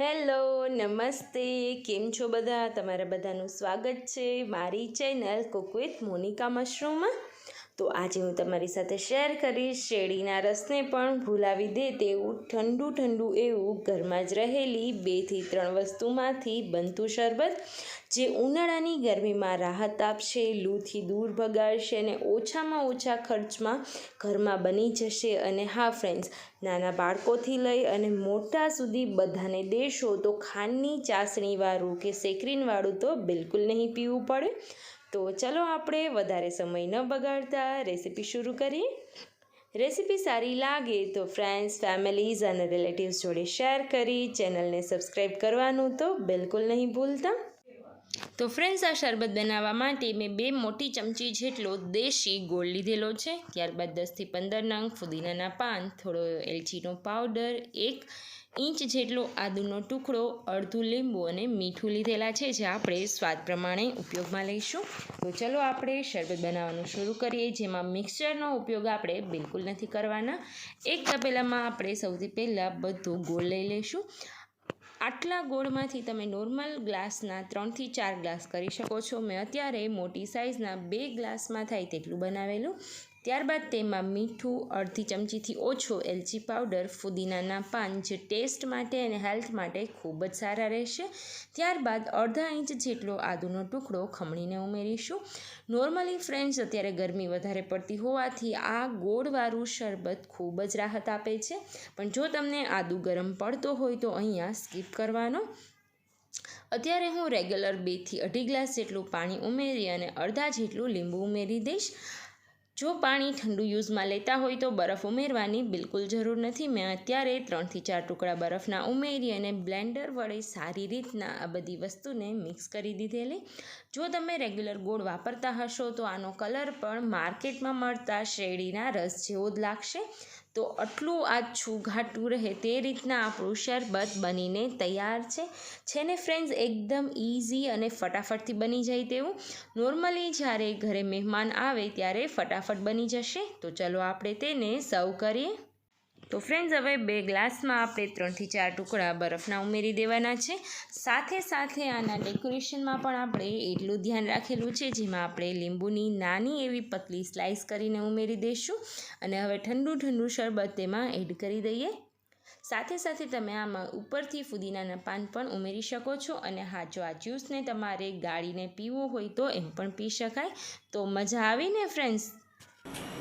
Hello, નમસ્તે. કેમ છો બધા? તમારા બધાનું સ્વાગત છે મારી ચેનલ કુક વિથ મોનિકા મશરૂમમાં. તો આજે હું તમારી સાથે શેર કરીશ શેરડીના રસને પણ ભૂલાવી દે તેવું ઠંડુ ઠંડુ એવું ઘરમાં જ રહેલી બેથી ત્રણ વસ્તુમાંથી બનતું શરબત જે ઉનાળાની ગરમીમાં રાહત આપશે, લૂથી દૂર ભગાડશે અને ઓછામાં ઓછા ખર્ચમાં ઘરમાં બની જશે. અને હા ફ્રેન્ડ્સ નાના બાળકોથી લઈ અને મોટા સુધી બધાને દેશો તો ખાંડની ચાસણીવાળું કે સેકરીનવાળું તો બિલકુલ નહીં પીવું પડે. તો ચલો આપણે વધારે સમય ન બગાડતા રેસીપી શરૂ કરીએ. રેસીપી સારી લાગે તો ફ્રેન્ડ્સ ફેમિલીઝ અને રિલેટિવ્સ જોડે શેર કરી ચેનલને સબસ્ક્રાઈબ કરવાનું તો બિલકુલ નહીં ભૂલતા. તો ફ્રેન્ડ્સ, આ શરબત બનાવવા માટે મેં બે મોટી ચમચી જેટલો દેશી ગોળ લીધેલો છે. ત્યારબાદ દસથી પંદર નંગ ફુદીનાના પાન, થોડો એલચીનો પાવડર, એક ઇંચ જેટલો આદુનો ટુકડો, અડધું લીંબુ અને મીઠું લીધેલા છે, જે આપણે સ્વાદ પ્રમાણે ઉપયોગમાં લઈશું. તો ચલો આપણે શરબત બનાવવાનું શરૂ કરીએ, જેમાં મિક્સરનો ઉપયોગ આપણે બિલકુલ નથી કરવાના. એક તપેલામાં આપણે સૌથી પહેલાં બધું ગોળ લઈ લઈશું. આટલા ગોળમાંથી તમે નોર્મલ ગ્લાસના ત્રણથી ચાર ગ્લાસ કરી શકો છો. મેં અત્યારે મોટી સાઇઝના બે ગ્લાસમાં થાય તેટલું બનાવેલું. ત્યારબાદ તેમાં મીઠું, અડધી ચમચીથી ઓછો એલચી પાવડર, ફુદીનાના પાન જે ટેસ્ટ માટે અને હેલ્થ માટે ખૂબ જ સારા રહેશે. ત્યારબાદ અડધા ઇંચ જેટલો આદુનો ટુકડો ખમણીને ઉમેરીશું. નોર્મલી ફ્રેન્ડ્સ, અત્યારે ગરમી વધારે પડતી હોવાથી આ ગોળવાળું શરબત ખૂબ જ રાહત આપે છે. પણ જો તમને આદુ ગરમ પડતો હોય તો અહીંયા સ્કીપ કરવાનો. અત્યારે હું રેગ્યુલર બેથી અઢી ગ્લાસ જેટલું પાણી ઉમેરી અને અડધા જેટલું લીંબુ ઉમેરી દઈશ. જો પાણી ઠંડુ યુઝમાં લેતા હોય તો બરફ ઉમેરવાની બિલકુલ જરૂર નથી. મેં અત્યારે ત્રણથી ચાર ટુકડા બરફના ઉમેરી અને બ્લેન્ડર વડે સારી રીતના આ બધી વસ્તુને મિક્સ કરી દીધેલી. જો તમે રેગ્યુલર ગોળ વાપરતા હશો તો આનો કલર પણ માર્કેટમાં મળતા શેરડીના રસ જેવો જ લાગશે. તો આટલું આછું ઘાટું રહે તે રીતના આપણું શરબત બનીને તૈયાર છે. છે ને ફ્રેન્ડ્સ એકદમ ઇઝી અને ફટાફટથી બની જાય તેવું. નોર્મલી જ્યારે ઘરે મહેમાન આવે ત્યારે ફટાફટ બની જશે. તો ચલો આપણે તેને સર્વ કરીએ. તો ફ્રેન્ડ્સ હવે બે ગ્લાસમાં આપણે ત્રણથી ચાર ટુકડા બરફના ઉમેરી દેવાના છે. સાથે સાથે આના ડેકોરેશનમાં પણ આપણે એટલું ધ્યાન રાખેલું છે, જેમાં આપણે લીંબુની નાની એવી પતલી સ્લાઇસ કરીને ઉમેરી દઈશું અને હવે ઠંડુ ઠંડુ શરબત તેમાં એડ કરી દઈએ. સાથે સાથે તમે આમાં ઉપરથી ફુદીનાના પાન પણ ઉમેરી શકો છો અને હા જો આ જ્યુસને તમારે ગાળીને પીવું હોય તો એમ પણ પી શકાય. તો મજા આવીને ફ્રેન્ડ્સ